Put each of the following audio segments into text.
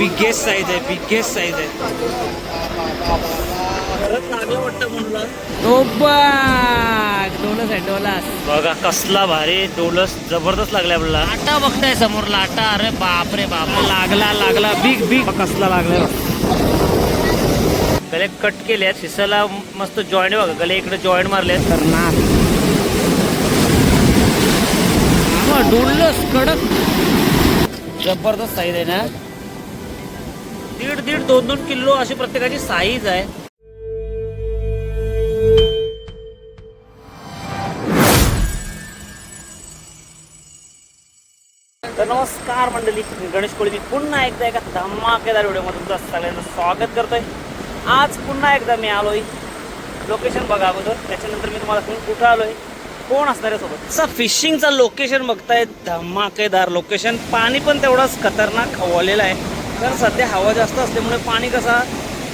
Biggest size आहे biggest size आहे. डोलस आहे डोलस. बघा कसला भारी डोलस जबरदस्त लागला आपल्याला. लाटा बघताय समोर लाटा. अरे बाप रे बाप लागला लागला. बिग बिग कसला लागला गले कट केले शिसाला मस्त जॉईंट बघा गले इकडे जॉईंट मारले करणार डोलस कडक. जबरदस्त साईज आहे ना. दीड दीड दोन दोन किलो अशी प्रत्येकाची साईज आहे. तर नमस्कार मंडळी मी गणेश कोळी मी पुन्हा एकदा एका धमाकेदार व्हिडिओमध्ये तुमचं सगळ्यांचं स्वागत करतोय. आज पुन्हा एकदा मी आलोय लोकेशन बघा अगोदर. त्याच्यानंतर मी तुम्हाला सांगून कुठं आलोय कोण असणार आहे सोबत? सर फिशिंगचं लोकेशन बघताय धमाकेदार लोकेशन पाणी पण तेवढाच खतरनाक खवलेलं आहे. तर सध्या हवा जास्त असल्यामुळे पाणी कसा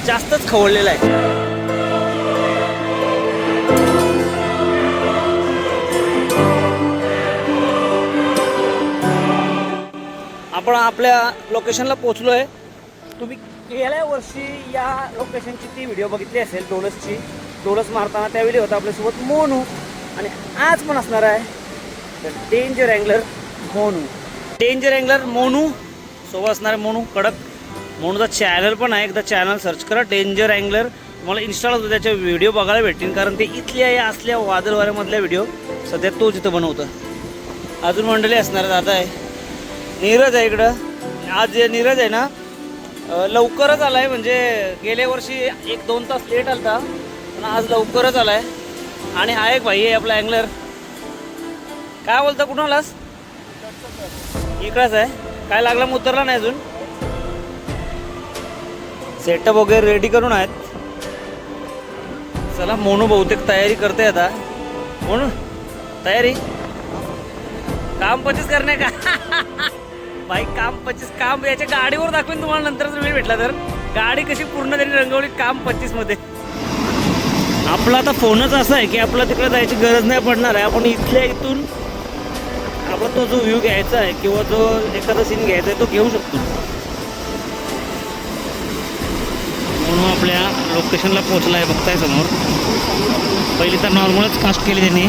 जास्तच खवळलेला आहे. आपण आपल्या लोकेशनला पोचलो आहे तुम्ही गेल्या वर्षी या लोकेशनची ती व्हिडिओ बघितली असेल डोलसची. डोलस मारताना त्यावेळी होता आपल्यासोबत मोनू आणि आज पण असणार आहे. Danger angler Monu. Danger angler Monu. सोबत असणार आहे कडक. म्हणूनचा चॅनल पण आहे. एकदा चॅनल सर्च करा. डेंजर अँगलर तुम्हाला इन्स्टाला त्याचे व्हिडिओ बघायला भेटतील कारण ते इथल्या या असल्या वादळवाऱ्यामधल्या व्हिडिओ सध्या तोच इथं बनवतं. अजून मंडळी असणार दादा आहे. नीरज आहे इकडं. आज जे नीरज आहे ना लवकरच आला आहे म्हणजे गेल्या वर्षी एक दोन तास लेट आलता. पण आज लवकरच आला आहे आणि हा एक भाई आहे आपला अँगलर काय बोलता? कुठून आलास? इकडंच आहे. काय लागला मग उतरला नाही अजून? सेटअप वगैरे रेडी करून आहेत. चला मोनू बहुतेक तयारी करते आता. मोनू तयारी? काम पचीस करणे का? भाई काम पच्चीस काम याच्या गाडीवर दाखवेन तुम्हाला नंतर जर वेळ भेटला तर. गाडी कशी पूर्ण त्यांनी रंगवली काम पच्चीसमध्ये आपला आता फोनच असा आहे की आपला तिकडे जायची गरज नाही पडणार आहे. आपण इथल्या इथून आपण तो जो व्ह्यू घ्यायचा आहे किंवा जो एखादा सीन घ्यायचा आहे तो घेऊ शकतो. म्हणून आपल्या लोकेशनला पोहोचला आहे बघताय समोर. पहिली तर नॉर्मलच कास्ट केली त्यांनी.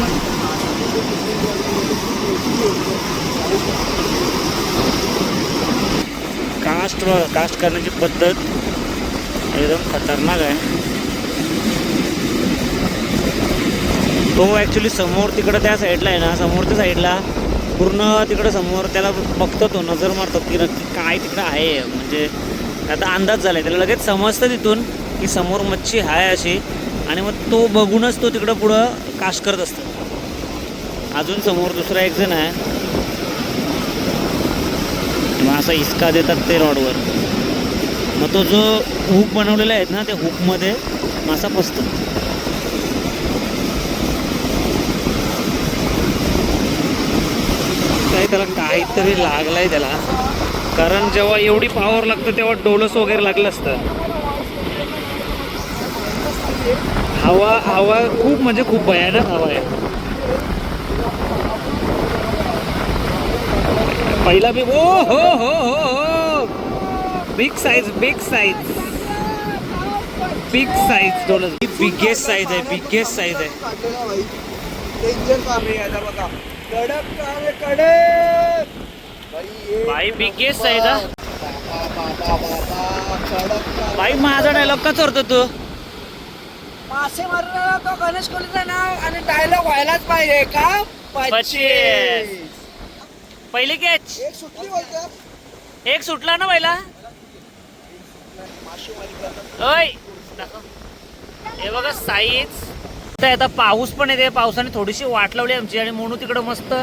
कास्ट कास्ट करण्याची पद्धत एकदम खतरनाक आहे. तो ॲक्च्युली समोर तिकडं त्या साईडला आहे ना समोरच्या साईडला पूर्ण तिकडं समोर त्याला बघतो तो नजर मारतो की नक्की काय तिकडं आहे. म्हणजे आता अंदाज झाला आहे त्याला लगेच समजतं तिथून की समोर मच्छी आहे अशी. आणि मग तो बघूनच तो तिकडं पुढं काश करत असतो. अजून समोर दुसरा एक जण आहे. मग असा हिसका देतात ते रॉडवर. मग तो जो हुक बनवलेला आहे ना त्या हुकमध्ये मासा फसतो त्याला काहीतरी लागलंय त्याला. कारण जेव्हा एवढी पॉवर लागतं तेव्हा डोलस वगैरे लागलं असतं. हवा हवा खूप म्हणजे खूप भयानक हवा आहे. पहिला बी ओ हो हो हो हो. Big size big size big size dollar biggest size आहे बिगेस्ट साईज आहे. भाई बिगेस्ट साईज हा भाई माझा डायलॉग का चोरतो तू? मासे मारणारा तो गणेश कोहलीचं नाव आणि डायलॉग व्हायलाच पाहिजे का? पच्चीस. पहिली कॅच एक सुटली बोलतो. एक सुटला ना पहिला? ओय. दाखव. हे बघा साईज. तर आता पाऊस पण येते पावसाने थोडीशी वाट लावली आमची आणि म्हणून तिकडं मस्त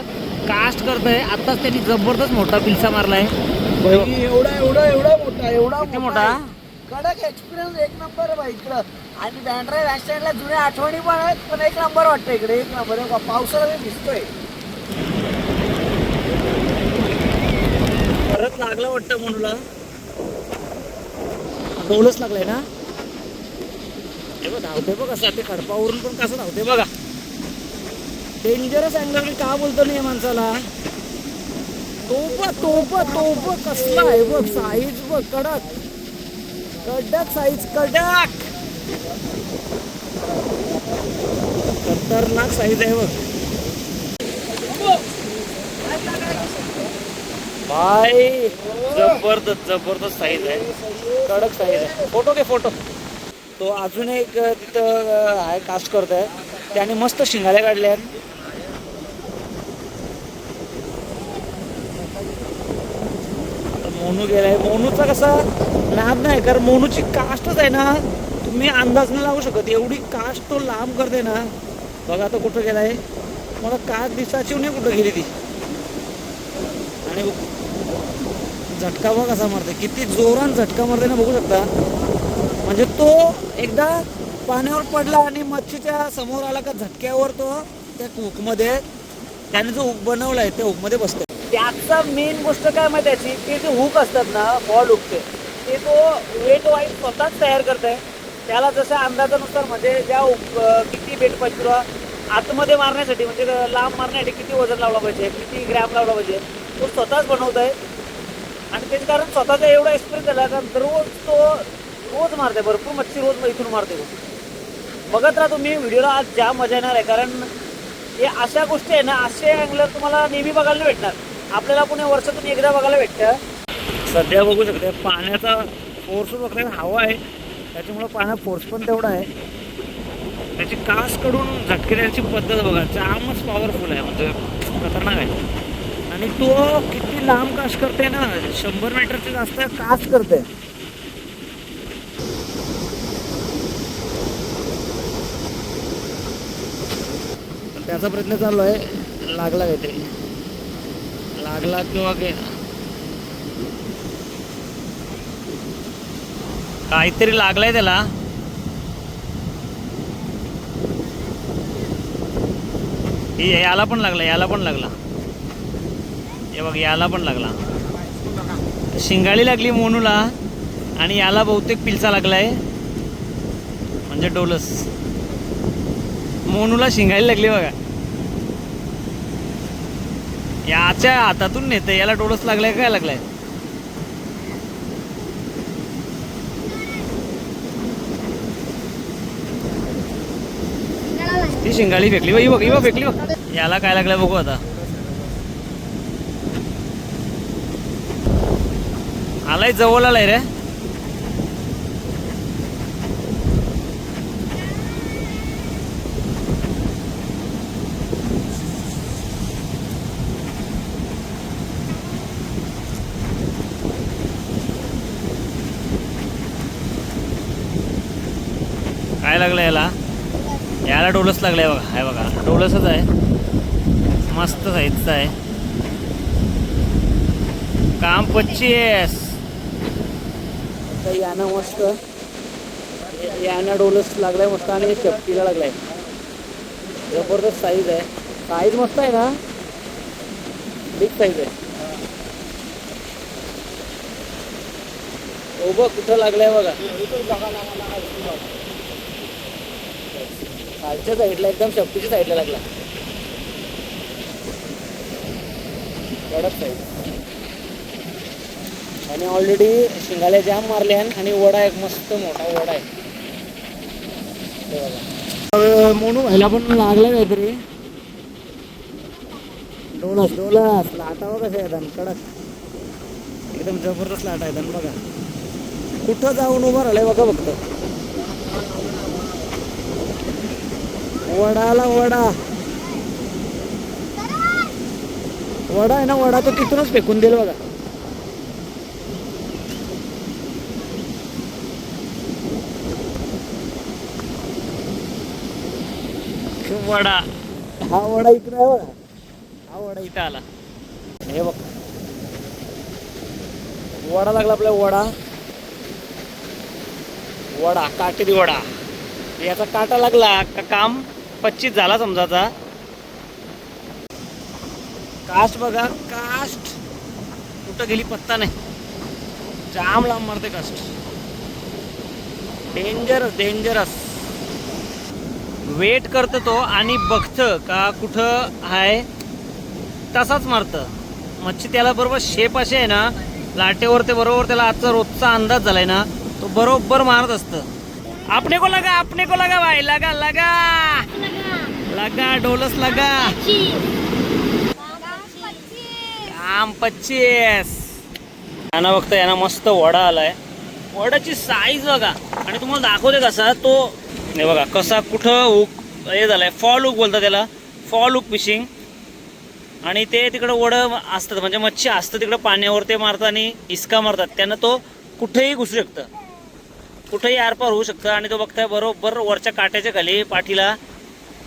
कास्ट करतोय. आताच त्यांनी जबरदस्त मोठा पिलसा मारलाय. एवढा एवढा एवढा मोठा एवढा मोठा आहे. कडक एक्सपिरियन्स एक नंबर आहे इकडं. आणि बँड्राईव्ह ॲक्सिडेंटला जुन्या आठवणी पण आहेत पण एक नंबर वाटतं इकडे एक नंबर आहे. पावसाला मी भिजतोय परत लागलं वाटतं म्हणूला डोलच लागलाय ना? धावते बघा असं ते खडपावरून पण कसं धावते बघा. डेंजरस अँगल का बोलतो नाही माणसाला? तोप तोप तोप कसला आहे बघ साईज बघ कडक. कडक साईज कडक. खतरनाक साईज आहे बघ. भाई जबरदस्त जबरदस्त साईज आहे. कडक साईज आहे. फोटो घे फोटो. तो अजून एक तिथं आहे कास्ट करत आहे त्याने मस्त शिंगाल्या काढल्या आहेत. मोनू गेलाय. मोनूचा कसा लांब नाही कारण मोनूची कास्टच आहे ना तुम्ही अंदाज नाही लावू शकत. एवढी कास्ट तो लांब करते ना. बघा आता कुठं गेलाय. मला काच दिसाची नाही कुठं गेली ती. आणि झटका बघ कसा मारते किती जोरान झटका मारते ना बघू शकता. म्हणजे तो एकदा पाण्यावर पडला आणि मच्छीच्या समोर आला का झटक्यावर तो त्या हुकमध्ये त्याने जो हुक बनवलाय त्या हुकमध्ये बसतो त्याचा मेन गोष्ट काय माहिती त्याची ते जे हुक असतात ना बॉल हुकचे ते तो वेट वाईज स्वतःच तयार करत आहे त्याला जसं अंदाजानुसार म्हणजे ज्या हुक- किती वेट पाहिजे किंवा आतमध्ये मारण्यासाठी म्हणजे लांब मारण्यासाठी किती वजन लावला पाहिजे किती ग्रॅम लावला पाहिजे तो स्वतःच बनवत आहे आणि त्याचं कारण स्वतःचा एवढा एक्सपिरियन्स झाला कारण दररोज तो रोज मारते भरपूर मच्छी रोज इथून मारते बघत राहा तुम्ही व्हिडिओला आज ज्या मजा येणार आहे कारण हे अशा गोष्टी आहे ना असे अँगलर तुम्हाला नेहमी बघायला भेटणार. आपल्याला पुणे वर्षातून एकदा बघायला भेटतं. सध्या बघू शकते पाण्याचा फोर्स वगैरे हवा आहे. त्याच्यामुळं पाण्यात फोर्स पण तेवढा आहे. त्याची कासकडून झटके पद्धत बघा जामच पॉवरफुल आहे म्हणजे खतरनाक आहे. आणि तो किती लांब कास करते ना शंभर मीटरचे जास्त कास करते त्याचा प्रयत्न चालू आहे. लागला काहीतरी. लागला किंवा काहीतरी लागलाय त्याला. हे याला पण लागला याला पण लागला. हे बघ याला पण लागला. शिंगाळी लागली मोनूला आणि याला बहुतेक पिलचा लागलाय. म्हणजे डोलस. मोनूला शिंगाळी लागली बघा. याच्या हातातून नेते याला डोळस लागलाय काय लागलाय? ती शिंगाळी फेकली हो, बघ बघ फेकली बघ याला काय लागलं बघू आता. आलाय जवळ आलाय रे काय लागलं याला. याला डोलस लागलाय बघा. आहे बघा डोलसच आहे. मस्त साईजचा आहे. काम पच्चीस. यानं मस्त यानं डोलस लागलाय मस्त आणि चपटीला लागलाय. जबरदस्त साईज आहे. साईज मस्त आहे ना? बिग साईज आहे. हो बघ कुठं लागलाय बघा. खालच्या साईडला एकदम शक्तीच्या साईडला लागला. कडक साईड आणि ऑलरेडी शिंगाले जाम मारले आणि वडा एक मस्त मोठा वडा आहे. हे मोनू व्हायला पण लागला काहीतरी. डोलस डोलस. लाटा बघा कशा कडक. एकदम जबरदस्त लाटा आहेत बघा. कुठं जाऊन उभं राहिलंय बघा फक्त. वडाला वडा. वडा आहे ना वडा तो तिथूनच फेकून देईल बघा. वडा. हा वडा इकडे आहे बघा. हा वडा इथं आला. हे बघ. वडा लागला आपला वडा. वडा काटेरी वडा. याचा काटा लागला का काम? पच्चीस झाला समजाचा. कास्ट बघा कास्ट. कुठं गेली पत्ता नाही. जाम लांब मारते कास्ट. डेंजरस डेंजरस वेट करतं तो आणि बघतं का कुठं आहे तसाच मारतं. मच्छी त्याला बरोबर शेप असे आहे ना लाटेवर ते बरोबर त्याला आजचा रोजचा अंदाज झालाय ना तो बरोबर मारत असतं. अपने को लगा आपने को लगा भाई लगा लगा। लगा डोलस लगा। काम पच्चीस। यांना बघता यांना मस्त वडा आलाय. वडाची साईज बघा. आणि तुम्हाला दाखवते कसा तो हे बघा कसा कुठं हुक हे झालाय फॉल हुक बोलतात त्याला. फॉल हुक फिशिंग आणि ते तिकडं वडं असतात म्हणजे मच्छी असतं तिकडं पाण्यावर ते मारतात आणि इसका मारतात. त्यांना तो कुठेही घुसू शकतं. कुठेही आरपार होऊ शकतं. आणि तो बघताय बरोबर वरच्या काट्याच्या खाली पाठीला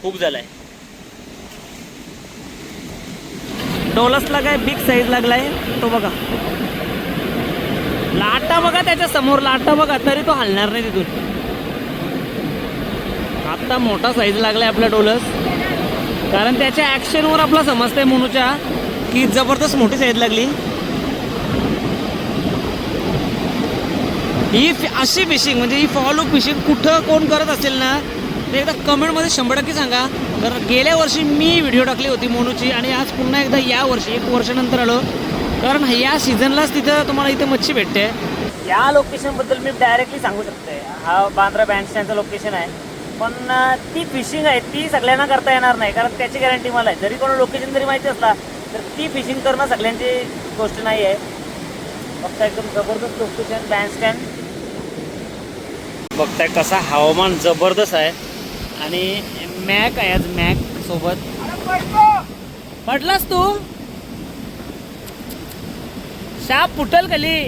खूप झालाय. डोलसला काय बिग साईज लागलाय? तो बघा. लाटा बघा त्याच्यासमोर. लाटा बघा तरी तो हलणार नाही तिथून. आता मोठा साईज लागलाय आपला डोलस. कारण त्याच्या ॲक्शनवर आपला समजतंय मोनूच्या की जबरदस्त मोठी साईज लागली. ही फि- अशी फिशिंग म्हणजे ही फॉलो फिशिंग कुठं कोण करत असेल ना ते एकदा कमेंटमध्ये शंभर टक्के सांगा. तर गेल्या वर्षी मी व्हिडिओ टाकली होती मोनूची आणि आज पुन्हा एकदा या वर्षी एक वर्षानंतर आलो. कारण या सीझनलाच तिथं तुम्हाला इथे मच्छी भेटते. या लोकेशनबद्दल मी डायरेक्टली सांगू शकते. हा बांद्रा बँडस्टँडचं लोकेशन आहे. पण ती फिशिंग आहे ती सगळ्यांना करता येणार नाही. कारण त्याची गॅरंटी मला आहे. जरी कोणा लोकेशन जरी माहिती असला तर ती फिशिंग करणं सगळ्यांची गोष्ट नाही आहे फक्त एकदम जबरदस्त लोकेशन बँडस्टँड बघताय कसा हवामान जबरदस्त आहे. आणि मॅक आहे आज मॅक सोबत. पडलास तू? शाप फुटल गली.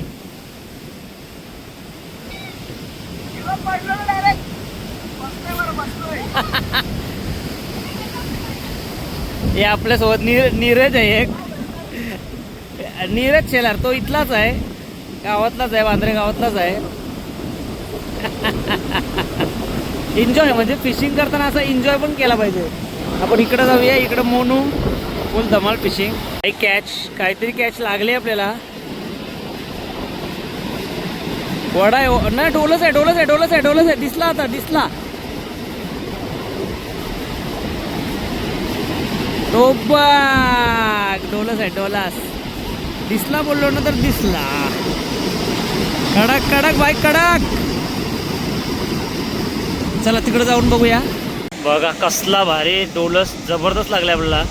हे आपल्यासोबत नीर नीरज आहे एक. नीरज शेलार तो इथलाच आहे. गावातलाच आहे वांद्रे गावातलाच आहे. एन्जॉय म्हणजे फिशिंग करताना असं एन्जॉय पण केला पाहिजे. आपण इकडं जाऊया इकडं मोनू. फुल धमाल फिशिंग काही कॅच काहीतरी कॅच लागले आपल्याला. वडा आहे नाही डोलच आहे डोलच आहे डोलच आहे डोलच आहे. दिसला आता दिसला. तो डोलस आहे डोलास. दिसला बोललो ना तर दिसला. कडक कडक बाई कडक. चला तिकडे जाऊन बघूया. बघा कसला भारी डोलस जबरदस्त लागलाय आपल्याला.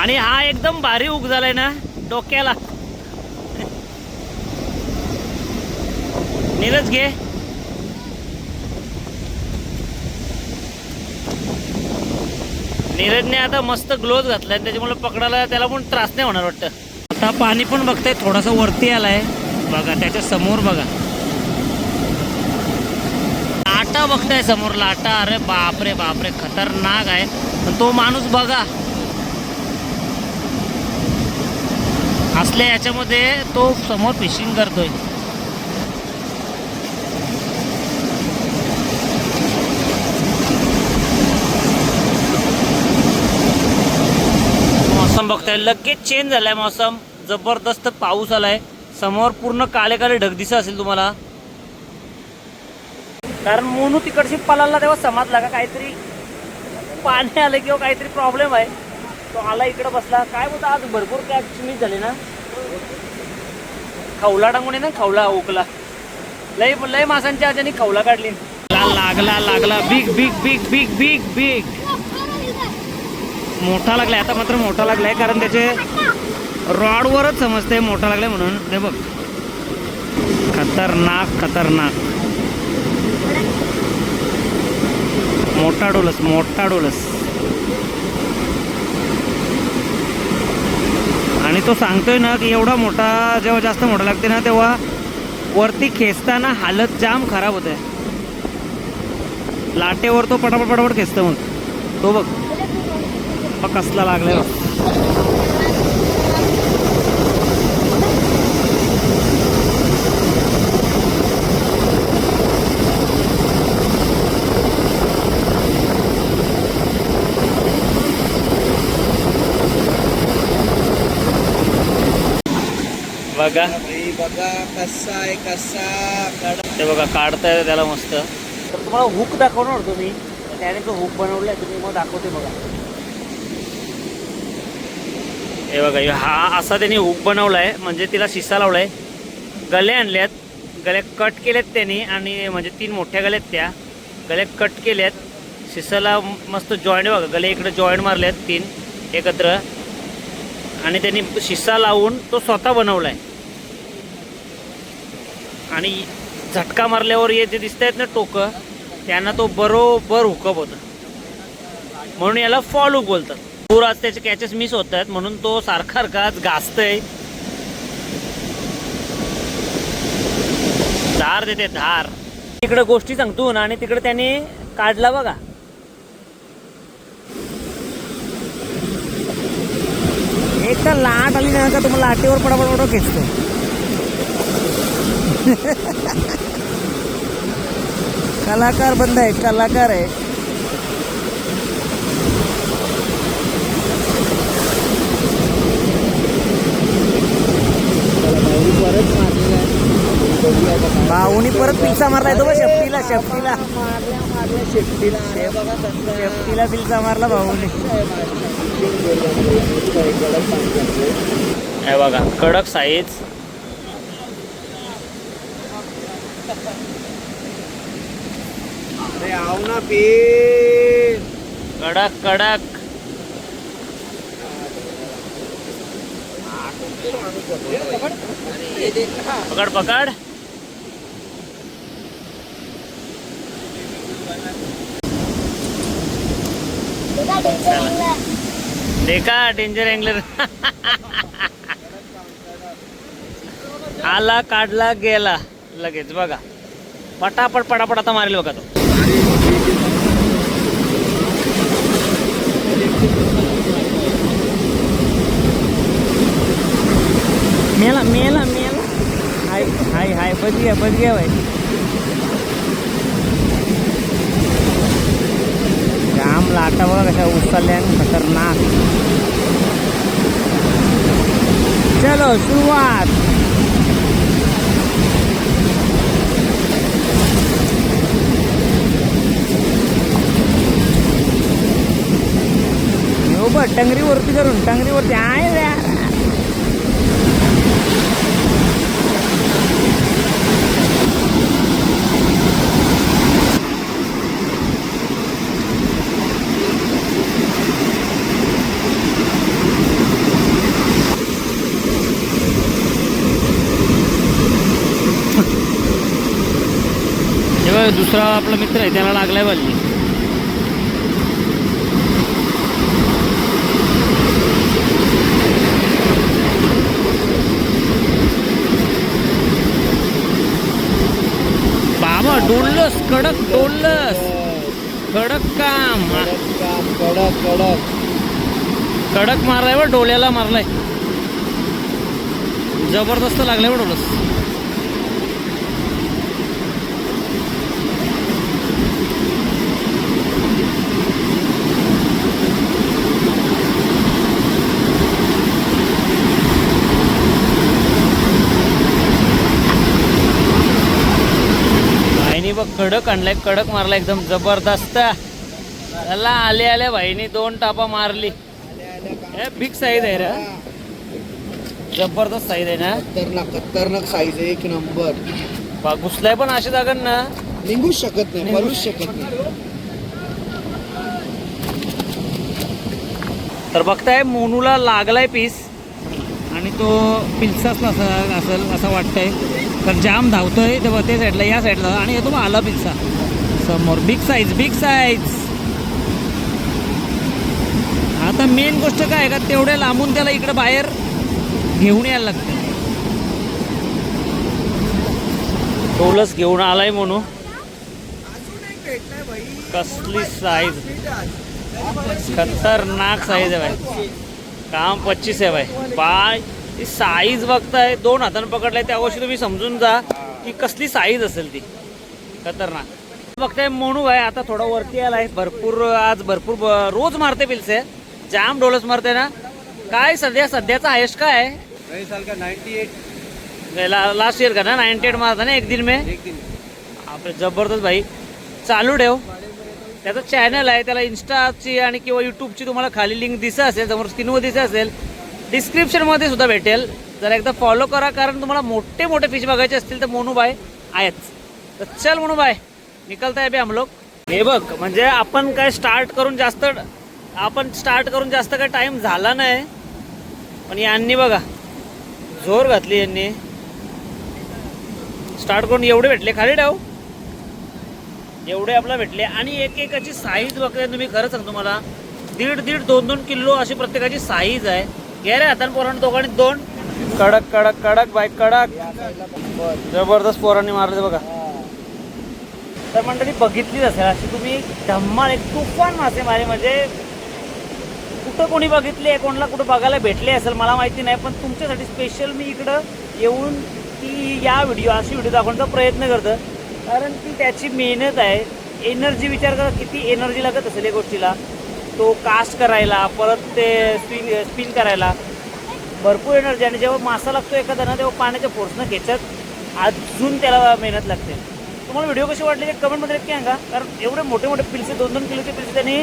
आणि हा एकदम भारी उग झालाय ना डोक्याला. नीरज घे. नीरजने आता मस्त ग्लोव्ह घातलाय त्याच्यामुळे पकडायला त्याला पण त्रास नाही होणार वाटतं. आता पाणी पण बघताय थोडासा वरती आलाय. बघा त्याच्यासमोर बघा. लाटा बघताय समोर लाटा अरे बापरे बापरे खतरनाक आहे. पण तो माणूस बघा. असल्या याच्यामध्ये तो समोर फिशिंग करतोय. मौसम बघताय लगेच चेंज झालाय मौसम. जबरदस्त पाऊस आलाय. समोर पूर्ण काळे काळे ढग दिसत असेल तुम्हाला. कारण मोनू तिकडशी पलाला तेव्हा समजला का काहीतरी पाणी आलं किंवा काहीतरी प्रॉब्लेम आहे. तो आला इकडं बसला. काय बोलतो आज भरपूर कॅच मिस झाले ना. खवला टांगून ना खवला ओकला लय लय मासांच्या आजाने खवला काढली. लागला लागला. Big big big big big big मोठा लागलाय आता मात्र मोठा लागलाय कारण त्याचे रॉडवरच समजते मोठा लागलाय म्हणून. हे बघ. खतरनाक खतरनाक. मोठा डोलस मोठा डोलस आणि तो सांगतोय ना की एवढा मोठा जेव्हा जास्त मोठा लागते ना तेव्हा वरती खेचताना हालत जाम खराब होते. लाटेवर तो पटापट पटापट खेचतो मग तो बघ. बघ कसला लागलाय बघ. बघा. बघा कसा आहे कसा ते बघा काढता येतं त्याला मस्त. तर तुम्हाला हुक दाखवणार होतो मी त्याने तो हुक बनवलाय तुम्ही मग दाखवते बघा. हे बघा हा असा त्यांनी हुक बनवलाय म्हणजे तिला शिसा लावलाय. गले आणल्यात. गल्या कट केल्यात त्यांनी आणि म्हणजे तीन मोठ्या गल्यात त्या. गल्या कट केल्यात. शिसाला मस्त जॉईंट बघा गले इकडे जॉईंट मारल्यात तीन एकत्र. आणि त्यांनी शिसा लावून तो स्वतः बनवलाय. आणि झटका मारल्यावर हे जे दिसत आहेत ना टोकं त्यांना तो बरोबर हुकअप होता. म्हणून याला फॉल हुक बोलतात. पूर आज त्याचे कॅचेस मिस होत आहेत म्हणून तो सारखा सारखाच घासतय. धार देते धार. तिकडे गोष्टी सांगतो ना आणि तिकडे त्याने काढला बघा. एक तर लाट आली नाही का तुम्हाला लाटेवर पडापड खेचतो कलाकार बंद आहे कलाकार आहे परत भाऊनी परत पिल्सा मारला येतो बा शेपटीला शेपटीला. मारल्या मारल्या शेपटीला अरे बघा आहे. शेपटीला पिल्सा मारला भाऊनी. हे बघा कडक साईज अरे ना पीर. कडक कडक. पकड पकड. देखा डेंजर अँगलर आला काढला गेला. लगेच बघा. पटापट पटापट आता मारेल बघा तो. मेला मेला मेला हाय हाय हाय बच गया बच गया भाई जाम लाटा बघा कशा उचलल्या आणि खतरनाक चलो बघ टंगरीवरती करून टंगरीवरती. आहे दुसरा आपला मित्र आहे त्याला लागलाय बल्ली. बाबा डोललस कडक डोललस कडक काम. कडक काम, कडक कडक कडक मारलाय बा डोल्याला मारलाय. जबरदस्त लागलाय बा डोलस भाईनी बघ कडक आणलाय कडक मारला एकदम जबरदस्त. त्याला आले आले भाईनी दोन टापा मारली. बिग साईज आहे रे. जबरदस्त साईज आहे ना? खतरनाक खतरनाक साईज एक नंबर बा घुसलाय पण अशी जागा ना. निघूच शकत नाही मरूच शकत नाही. तर बघताय मोनूला लागलाय पीस आणि तो पिल्साच असं असेल असं वाटतं आहे तर जाम धावतो आहे तेव्हा ते साईडला या साईडला आणि येतो मग आला पिल्सा. समोर. बिग साईज बिग साईज आता मेन गोष्ट काय आहे का? तेवढ्या लांबून त्याला इकडे बाहेर घेऊन यायला लागतं. टोलच घेऊन आलाय म्हणून. कसली साईज खतरनाक साईज आहे भाई काम पच्चीस आहे भाई बाय. ती साईज बघताय दोन हाताने पकडलाय त्या गोष्टी तुम्ही समजून जा. की कसली साईज असेल ती. खतरनाक. बघताय मोनू आहे आता थोडा वरती आलाय. भरपूर आज भरपूर रोज मारते पिलसे जाम डोलस मारते ना. काय सध्या सध्याचा हायस्ट काय? आहे साल का 98 लास्ट ईयर का ना नाईन्टी एट मारता ना एक दिन में? आपले जबरदस्त भाई. चालू ठेव. त्याचं चॅनल आहे त्याला इन्स्टाची आणि किंवा यूट्यूबची तुम्हाला खाली लिंक दिसत असेल समोर स्क्रीनवर दिसत असेल डिस्क्रिप्शनमध्ये सुद्धा भेटेल. जर एकदा फॉलो करा कारण तुम्हाला मोठे मोठे फिश बघायचे असतील तर मोनूबाय आहेच तर चल मोनूबाय निकलता आहे बे हम लोग. हे बघ म्हणजे आपण काय स्टार्ट करून जास्त आपण स्टार्ट करून जास्त काय टाईम झाला नाही. पण यांनी बघा जोर घातली यांनी. स्टार्ट करून एवढे भेटले खाली डाऊ एवढे आपल्याला भेटले. आणि एक एकाची साईज बघताय तुम्ही खरं सांगतो मला दीड दीड दोन दोन किलो अशी प्रत्येकाची साईज आहे. रे हातान पोरांनी दोघांनी दोन. कडक कडक कडक बाईक कडक. जबरदस्त पोरांनी मारले बघा. तर मंडळी बघितलीच असेल अशी तुम्ही धम्माल एक तुफान मासेमारी म्हणजे कुठं कोणी बघितली कोणाला कुठं बघायला भेटले असेल मला माहिती नाही पण तुमच्यासाठी स्पेशल मी इकडं येऊन ती या व्हिडिओ अशी व्हिडिओ दाखवण्याचा प्रयत्न करतो कारण ती त्याची मेहनत आहे. एनर्जी विचार करा किती एनर्जी लागत असेल या गोष्टीला. तो कास्ट करायला परत ते स्पिन स्पिन करायला. भरपूर एनर्जी आणि जेव्हा मासा लागतो एखादा ना तेव्हा पाण्याच्या फोर्सनं खेचत अजून त्याला मेहनत लागते. तुम्हाला व्हिडिओ कसे वाटले ते कमेंटमध्ये नक्की सांगा. कारण एवढे मोठे मोठे पिल्से दोन दोन किलोचे पिल्से त्यांनी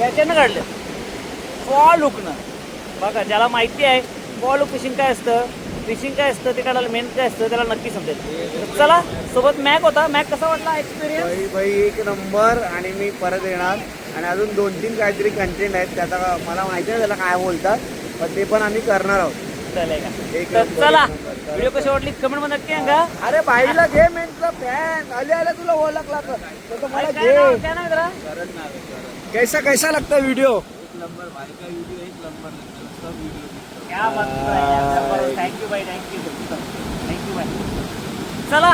याच्यानं काढले फॉ लुकनं बघा ज्याला माहिती आहे लुक फिशिंग काय असतं? फिशिंग काय असतं? ते काढायला मेहनत काय असतं? त्याला नक्की समजेल. चला सोबत मॅक होता. मॅक कसा वाटला एक्सपिरियन्स भाई भाई एक नंबर आणि मी परत येणार. आणि अजून दोन तीन काहीतरी कंटेंट आहेत. त्याचा मला माहिती नाही त्याला काय बोलतात पण ते पण आम्ही करणार आहोत. एक नंबर, चला एक नंबर. व्हिडिओ कशी वाटली? कमेंटमध्ये नक्की सांगा. अरे बाईला घे मेन तुला फॅन आले आले तुला ओळखला तर तर मला घे. काय नाव आहे जरा? कैसा कैसा लगता व्हिडिओ क्या बात thank you bye thank you thank you bye चला.